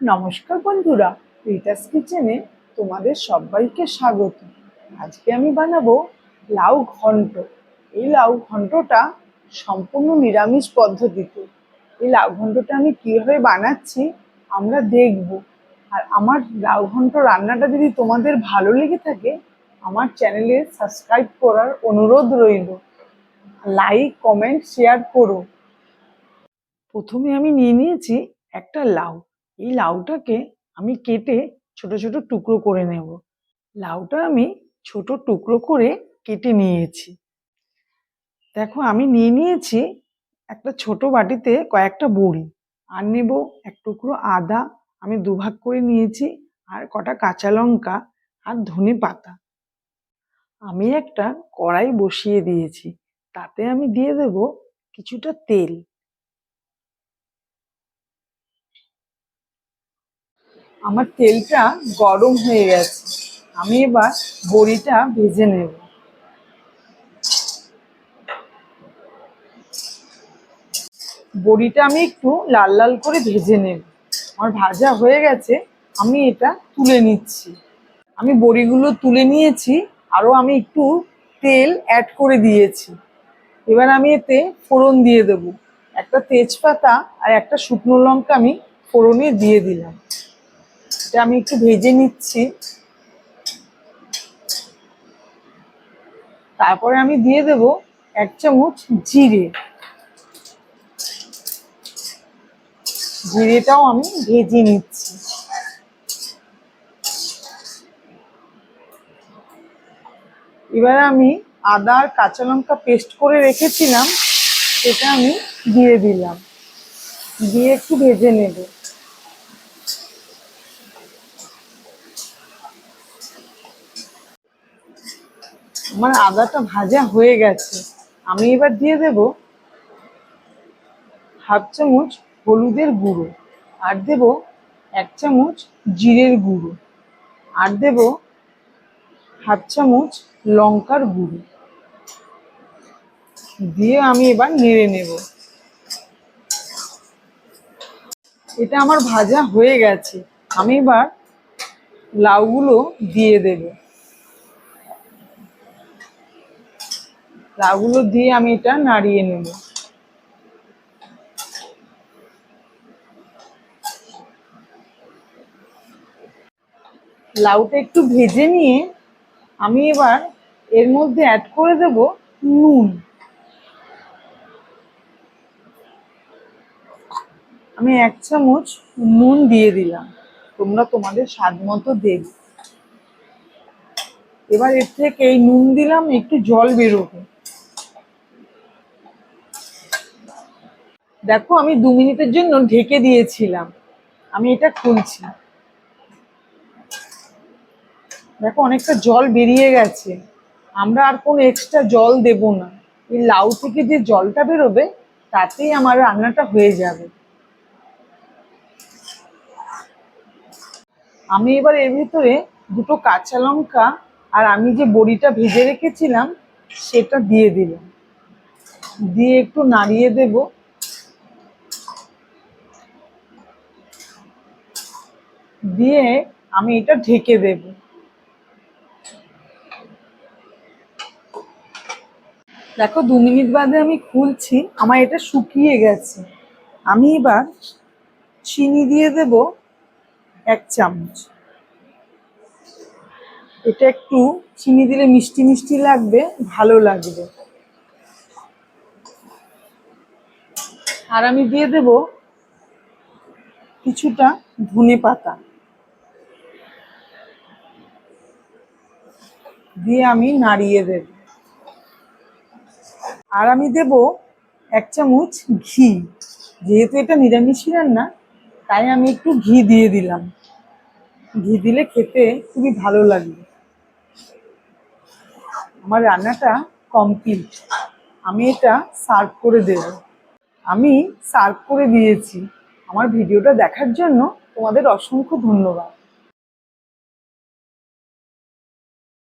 নমস্কার বন্ধুরা রিটাস কিচেনে তোমাদের সবাইকে স্বাগত। আজকে আমি বানাবো লাউ ঘন্ট। এই লাউ ঘন্টটা সম্পূর্ণ নিরামিষ পদ্ধতিতে। এই লাউ ঘন্টটা আমি কীভাবে বানাচ্ছি আমরা দেখব। আর আমার লাউ ঘন্ট রান্নাটা যদি তোমাদের ভালো লেগে থাকে, আমার চ্যানেলে সাবস্ক্রাইব করার অনুরোধ রইল। লাইক, কমেন্ট, শেয়ার করো। প্রথমে আমি নিয়ে নিয়েছি একটা লাউ। এই লাউটাকে আমি কেটে ছোট ছোট টুকরো করে নেব। লাউটা আমি ছোট টুকরো করে কেটে নিয়েছি। দেখো, আমি নিয়ে নিয়েছি একটা ছোট বাটিতে কয়েকটা বড়ি। আর নেব এক টুকরো আদা, আমি দুভাগ করে নিয়েছি, আর কটা কাঁচা লঙ্কা আর ধনে পাতা। আমি একটা কড়াই বসিয়ে দিয়েছি। তাতে আমি দিয়ে দেব কিছুটা তেল। আমার তেলটা গরম হয়ে গেছে। আমি এবার বড়িটা ভেজে নেব। বড়িটা আমি একটু লাল লাল করে ভেজে নেব। আমার ভাজা হয়ে গেছে, আমি এটা তুলে নিচ্ছি। আমি বড়িগুলো তুলে নিয়েছি আরও আমি একটু তেল অ্যাড করে দিয়েছি। এবার আমি এতে ফোড়ন দিয়ে দেব। একটা তেজপাতা আর একটা শুকনো লঙ্কা আমি ফোড়নে দিয়ে দিলাম। এটা আমি একটু ভেজে নিচ্ছি। তারপরে আমি দিয়ে দেব এক চামচ জিরে। জিরেটাও আমি ভেজে নিচ্ছি। এবার আমি আদা আর কাঁচা লঙ্কা পেস্ট করে রেখেছিলাম, সেটা আমি দিয়ে দিলাম। দিয়ে একটু ভেজে নেব। আমার আদাটা ভাজা হয়ে গেছে। আমি এবার দিয়ে দেব হাফ চামচ হলুদের গুঁড়ো আর দেব এক চামচ জিরের গুঁড়ো আর দেব হাফ চামচ লঙ্কার গুঁড়ো। দিয়ে আমি এবার নেড়ে নেব। এটা আমার ভাজা হয়ে গেছে। আমি এবার লাউগুলো দিয়ে দেব। লাউগুলো দিয়ে আমি এটা নাড়িয়ে নেব। লাউটা একটু ভেজে নিয়ে আমি এবার এর মধ্যে অ্যাড করে দেব নুন। আমি এক চামচ নুন দিয়ে দিলাম। তোমরা তোমাদের স্বাদ মতো দেবে। এবার এর থেকে এই নুন দিলাম, একটু জল বেরোবে। দেখো, আমি দু মিনিটের জন্য ঢেকে দিয়েছিলাম। আমি এটা খুলছি। দেখো, অনেকটা জল বেরিয়ে গেছে। আমরা আর কোনো এক্সট্রা জল দেব না। এই লাউ থেকে যে জলটা বেরোবে, তাতেই আমার রান্নাটা হয়ে যাবে। আমি এবার এর ভিতরে দুটো কাঁচা লঙ্কা আর আমি যে বড়িটা ভেজে রেখেছিলাম, সেটা দিয়ে দিলাম। দিয়ে একটু নাড়িয়ে দেব। দিয়ে আমি এটা ঢেকে দেব। দেখো, দু মিনিট বাদে আমি খুলছি, আমার এটা শুকিয়ে গেছে। আমি এবার চিনি দিয়ে দেব এক চামচ। এটা একটু চিনি দিলে মিষ্টি মিষ্টি লাগবে, ভালো লাগবে। আর আমি দিয়ে দেব কিছুটা ধনে পাতা। দিয়ে আমি নাড়িয়ে দেব। আর আমি দেব এক চামচ ঘি। যেহেতু এটা নিরামিষই রান্না, তাই আমি একটু ঘি দিয়ে দিলাম। ঘি দিলে খেতে খুবই ভালো লাগবে আমার রান্নাটা কমপ্লিট আমি এটা সার্ভ করে দেব। আমি সার্ভ করে দিয়েছি। আমার ভিডিওটা দেখার জন্য তোমাদের অসংখ্য ধন্যবাদ।